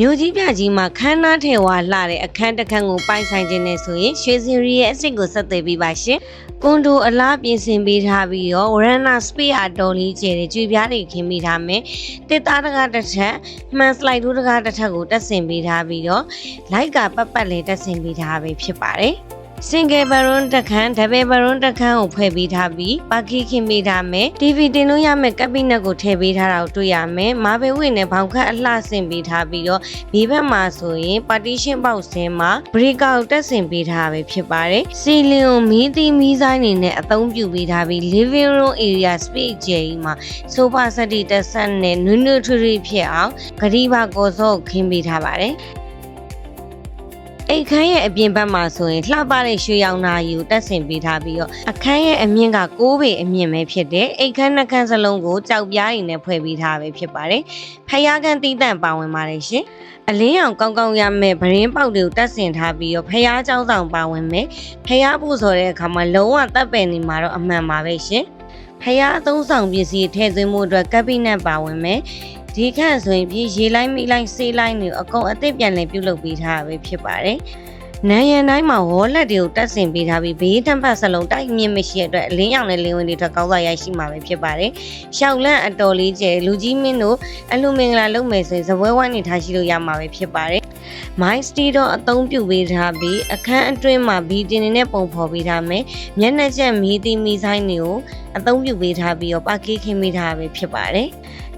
မြို့ကြီးပြကြီးမှာခန်းနာထဲဝါလှတဲ့အခန်းတစ်ခန်းကိုပိုင်ဆိုင်ခြင်းနဲ့ဆိုရင်ရွှေစင်ရီရဲ့အစ်စ်ကိုဆက်သွယ်ပေးပါရှင်။ကွန်ဒိုအလားပြင်ဆင်ပေးထားပြီးတော့ဝရဏစပေအတော်လေးကျဲတဲ့ကြွေပြားတွေခင်းပေးထားမယ်။တစ်သားတကားတစ်ထက်မှန်စလိုက်ဒိုးတကားတစ်ထက်ကိုတက်ဆင်ပေးထားပြီးတော့လိုက်ကပတ်ပတ်လေးတက်ဆင်ပေးထားပဲဖြစ်ပါတယ်။ single baron တစ်ခန်း double baron တစ်ခန်းကိုဖွဲ့ပေးထားပြီးပါကီခင်းပေးထားမယ် TV တင်လို့ရမယ်ကပ်ဘိနက်ကိုထည့်ပေးထားတာကိုတွေ့ရမယ်မာဘယ်ဝိနဲ့ဘောင်ခတ်အလှဆင်ပေးထားပြီးတော့ဘေးဘက်မှာဆိုရင် partition box ဆင်းမှာ breaker ကိုတက်ဆင်ပေးထားပဲဖြစ်ပါတယ်စီလင်ကိုမီးသီးမီးဆိုင်နေနဲ့အသုံးပြုပေးထားပြီး living room area space ကျယ်ကြီးမှာ sofa set တွေတက်ဆက်နဲ့နွနွထွေထွေဖြစ်အောင်ဂရီဘာကောစောကိုခင်းပေးထားပါတယ် အိတ်ခမ်းရဲ့အပြင်ဘက်မှာဆိုရင်လှပတဲ့ရွှေရောင်နာရီကိုတက်ဆင်ပေးထားပြီးတော့အခန်းရဲ့အမြင့်က6ပေအမြင့်ပဲဖြစ်တယ်အိတ်ခမ်းနှခမ်းစလုံးကိုကြောက်ပြားရည်နဲ့ဖွဲ့ပေးထားပဲဖြစ်ပါတယ်ဖယားကန်တီးတန့်ပါဝင်ပါတယ်ရှင်အလင်းရောင်ကောင်းကောင်းရမယ်ဗရင်ပေါက်တွေကိုတက်ဆင်ထားပြီးတော့ဖယားเจ้าဆောင်ပါဝင်မယ်ဖယားဖို့ဆိုတဲ့အခါမှာလုံးဝတပ်ပယ်နေမှာတော့အမှန်ပါပဲရှင်ဖယားအသုံးဆောင်ပစ္စည်းထည့်သွင်းမှုအတွက်ကပ်ဘိနက်ပါဝင်မယ် ဒီခန့်ဆိုရင်ပြည်ရေလိုက်မိလိုက်ဆေးလိုက်နေအကုန်အသစ်ပြန်လည်ပြုလုပ်ပေးထားတာပဲဖြစ်ပါတယ်။နန်းရံတိုင်းမှာဝေါ်လက်တွေကိုတက်ဆင်ပေးထားပြီးဘေးတံပတ်စလုံးတိုက်မြင့်မရှိတဲ့အတွက်အလင်းရောင်နဲ့လင်းဝင်တွေထွက်ကောင်းစွာရရှိမှာပဲဖြစ်ပါတယ်။ရှောက်လန့်အတော်လေးကျဲလူကြီးမင်းတို့အလူမင်္ဂလာလုပ်မယ်ဆိုရင်ဇပွဲဝိုင်းနေထားရှိလို့ရမှာပဲဖြစ်ပါတယ်။ My Steel တော့အသုံးပြုပေးထားပြီးအခန်းအတွင်းမှာဘီတင်နေနဲ့ပုံဖော်ပေးထားမယ်။မျက်နှာချက်မီးသီးမီးဆိုင်တွေကိုအသုံးပြုပေးထားပြီးတော့ပါကီခင်းပေးထားပဲဖြစ်ပါတယ်။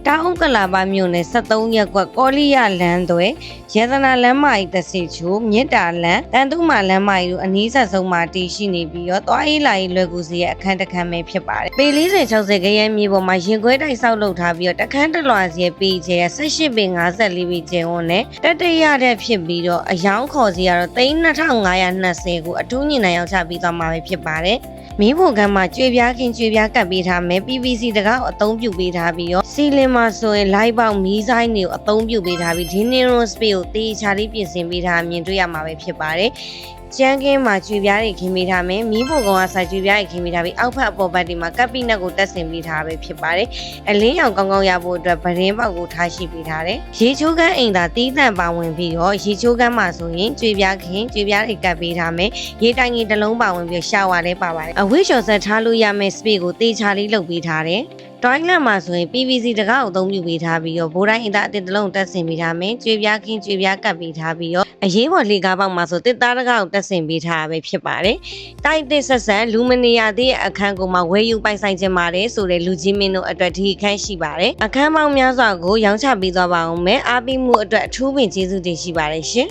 တောင်ဥက္ကလာပမြို့နယ်73ရပ်ကွက်ကောလိယလမ်းသွဲရတနာလမ်းမကြီးတစီချိုမြစ်တာလမ်းတန်တုမာလမ်းမကြီးတို့အနီးဆက်ဆုံးမှာတည်ရှိနေပြီးတော့သွားရေးလာရေးလွယ်ကူစေရဲ့အခန်းတစ်ခန်းပဲဖြစ်ပါတယ်။ပေ40 60ခရဲမြေပေါ်မှာရင်ခွဲတိုက်ဆောက်လုပ်ထားပြီးတော့တခန်းတစ်လွှာစီရဲ့ပေကျဲ18ပေ54ပေကျဲဝန်းနဲ့တက်တရတဲ့ဖြစ်ပြီးတော့အယောင်ခေါ်စီကတော့3520ကိုအထူးညင်နိုင်ရောက်ချပြီးသွားမှာပဲဖြစ်ပါတယ်။ မင်းဖို့ကမ်းမှာကြွေပြားခင်ကြွေပြားကပ်ပေးထားမယ် PVC တကားကိုအသုံးပြုပေးထားပြီးတော့စီလင်မှာဆိုရင် light ပေါက်မီးဆိုင်တွေကိုအသုံးပြုပေးထားပြီး Dinero space ကိုတေးချာလေးပြင်ဆင်ပေးထားမြင်တွေ့ရမှာပဲဖြစ်ပါတယ်ကျန်းကင်းမှာကြွေပြားတွေခင်းပေးထားမယ်မီးဖို့ကောင်ကစာကြွေပြားတွေခင်းပေးထားပြီးအောက်ဖက်အပေါ်ဘက်ဒီမှာကပ်ပိနက်ကိုတက်ဆင်ပေးထားပဲဖြစ်ပါတယ်အလင်းရောင်ကောင်းကောင်းရဖို့အတွက်ဗရင်ပေါက်ကိုထားရှိပေးထားတယ်ရေချိုးကန်းအိမ်သာတီးတန့်ပါဝင်ပြီးတော့ရေချိုးကန်းမှာဆိုရင်ကြွေပြားခင်းကြွေပြားတွေကပ်ပေးထားမယ်ရေတိုင်ကြီးတစ်လုံးပါဝင်ပြီးရှာဝါလေးပါပါတယ်အဝိရှော်ဆက်ထားလို့ရမယ့် space ကိုတေချာလေးလုပ်ပေးထားတယ်တွိုင်းလန့်မှာဆိုရင် PVC တကားကိုအသုံးပြုပေးထားပြီးတော့ဘိုးတိုင်းအင်တာအတစ်တလုံးတက်ဆင်ပေးထားမယ်ကြွေပြားခင်းကြွေပြားကပ်ပေးထားပြီးတော့အရေးပေါ်လေကားပေါက်မှာဆိုတစ်သားတကားကိုတက်ဆင်ပေးထားတာပဲဖြစ်ပါတယ်တိုက်တစ်ဆက်ဆက်လူမနေရသေးတဲ့အခန်းကိုမှဝယ်ယူပိုင်ဆိုင်ခြင်းပါတယ်ဆိုတဲ့လူကြီးမင်းတို့အတွက်ဒီအခန်းရှိပါတယ်အခန်းပေါင်းများစွာကိုရောင်းချပေးသွားပါအောင်မယ်အားပေးမှုအတွက်အထူးပင်ကျေးဇူးတင်ရှိပါတယ်ရှင်